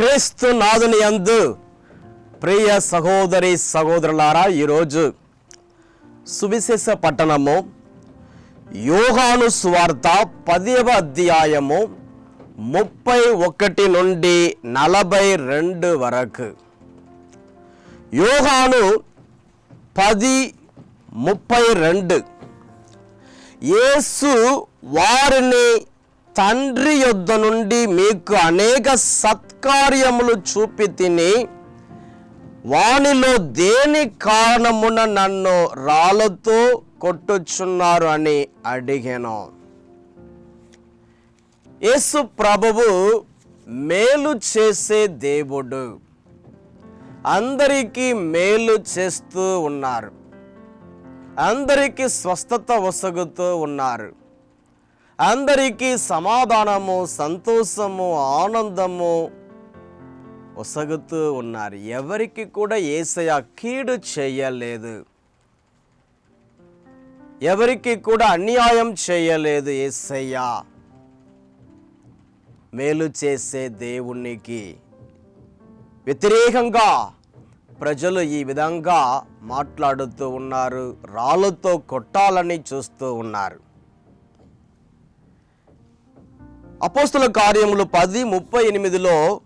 క్రీస్తు నాదుని యందు ప్రియ సహోదరి సహోదరులారా ఈరోజు సువిశేష పట్టణము యోగాను సువార్త పదివ అధ్యాయము ముప్పై ఒకటి నుండి నలభై రెండు వరకు. యోగాను పది ముప్పై రెండు. యేసు వారిని తండ్రి యొద్ద నుండి మీకు అనేక సత్కార్యములు చూపి తిని వానిలో దేని కారణమున నన్ను రాళ్ళతో కొట్టుచున్నారు అని అడిగాను. యేసు ప్రభువు మేలు చేసే దేవుడు. అందరికీ మేలు చేస్తూ ఉన్నారు. అందరికీ స్వస్థత వసగుతూ ఉన్నారు. అందరికీ సమాధానము సంతోషము ఆనందము ఒసగుతూ ఉన్నారు. ఎవరికి కూడా ఏసయ కీడు చేయలేదు. ఎవరికి కూడా అన్యాయం చేయలేదు ఏసయ్య మేలు చేసే దేవునికి వ్యతిరేకంగా ప్రజలు ఈ విధంగా మాట్లాడుతూ ఉన్నారు రాళ్ళతో కొట్టాలని చూస్తూ ఉన్నారు. అపోస్తుల కార్యములు పది ముప్పై ఎనిమిదిలో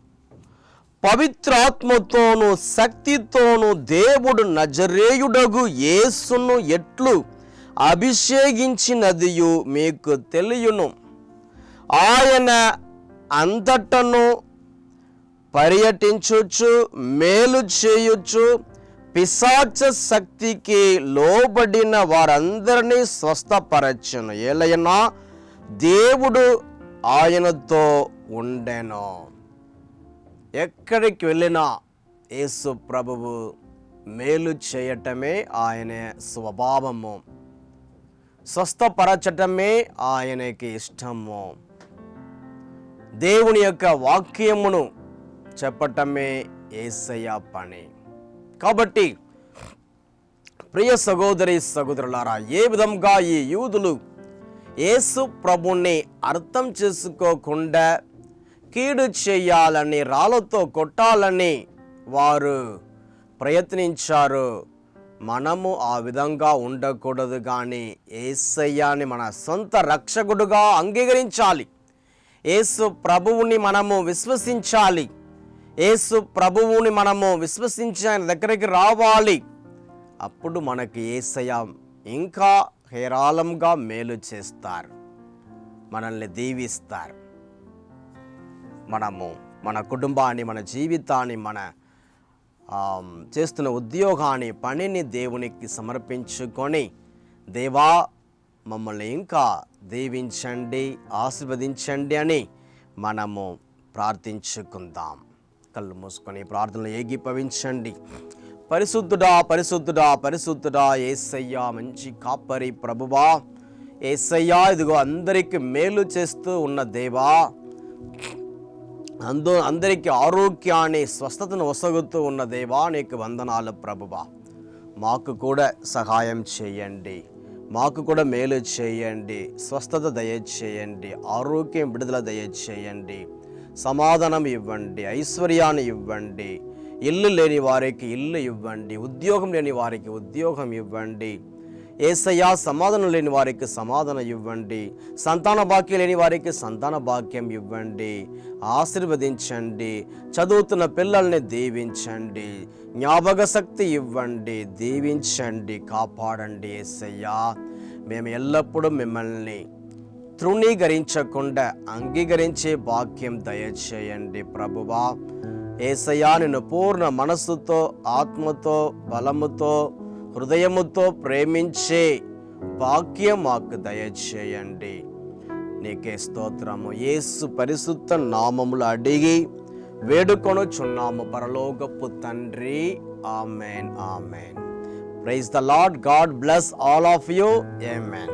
పవిత్రాత్మతోను శక్తితోను దేవుడు నజరేయుడగు యేసును ఎట్లు అభిషేకించినదియు మీకు తెలియను. ఆయన అంతటను పర్యటించొచ్చు మేలు చేయొచ్చు పిశాచ శక్తికి లోబడిన వారందరినీ స్వస్థపరచను. ఏలైనా దేవుడు ఆయనతో ఉండెను. ఎక్కడికి వెళ్ళినా యేసు ప్రభువు మేలు చేయటమే ఆయన స్వభావము. స్వస్థపరచటమే ఆయనకి ఇష్టము. దేవుని యొక్క వాక్యమును చెప్పటమే ఏసయ్య పని. కాబట్టి ప్రియ సహోదరి సహోదరులారా ఏ విధంగా ఈ యూదులు యేసు ప్రభుని అర్థం చేసుకోకుండా కీడు చేయాలని రాళ్ళతో కొట్టాలని వారు ప్రయత్నించారు. మనము ఆ విధంగా ఉండకూడదు కానీ ఏసయ్యాని మన సొంత రక్షకుడుగా అంగీకరించాలి. యేసు ప్రభువుని మనము విశ్వసించాలి. యేసు ప్రభువుని మనము విశ్వసించి ఆయన దగ్గరికి రావాలి. అప్పుడు మనకి ఏసయ్య ఇంకా హేరాళంగా మేలు చేస్తారు. మనల్ని దీవిస్తారు. మనము మన కుటుంబాన్ని మన జీవితాన్ని మన చేస్తున్న ఉద్యోగాన్ని పనిని దేవునికి సమర్పించుకొని దేవా మమ్మల్ని ఇంకా దీవించండి ఆశీర్వదించండి అని మనము ప్రార్థించుకుందాం. కళ్ళు మూసుకొని ప్రార్థనలు ఏకీభవించండి. పరిశుద్ధుడా పరిశుద్ధుడా పరిశుద్ధుడా ఏసయ్యా మంచి కాపరి ప్రభువా. ఏసయ్యా ఇదిగో అందరికి మేలు చేస్తూ ఉన్న దేవా. అందు అందరికీ ఆరోగ్యాన్ని స్వస్థతను వసగుతూ ఉన్న దేవా నీకు వందనాలు ప్రభువా. మాకు కూడా సహాయం చేయండి. మాకు కూడా మేలు చేయండి. స్వస్థత దయచేయండి. ఆరోగ్యం విడుదల దయచేయండి. సమాధానం ఇవ్వండి. ఐశ్వర్యాన్ని ఇవ్వండి. ఇల్లు లేని వారికి ఇల్లు ఇవ్వండి ఉద్యోగం లేని వారికి ఉద్యోగం ఇవ్వండి. ఏసయ్యా సమాధానం లేని వారికి సమాధానం ఇవ్వండి. సంతాన భాగ్యం లేని వారికి సంతాన భాగ్యం ఇవ్వండి. ఆశీర్వదించండి. చదువుతున్న పిల్లల్ని దీవించండి. జ్ఞాపక శక్తి ఇవ్వండి. దీవించండి. కాపాడండి ఏసయ్యా. మేము ఎల్లప్పుడూ మిమ్మల్ని తృణీకరించకుండా అంగీకరించే భాగ్యం దయచేయండి ప్రభువా. ఏసయ్యా నిన్ను పూర్ణ మనస్సుతో ఆత్మతో బలముతో హృదయముతో ప్రేమించే భాగ్యం మాకు దయచేయండి. నీకే స్తోత్రము. ఏసు పరిశుద్ధ నామములు అడిగి వేడుకొనుచున్నాము పరలోకపు తండ్రి. Amen amen. Praise the Lord. God bless all of you. Amen.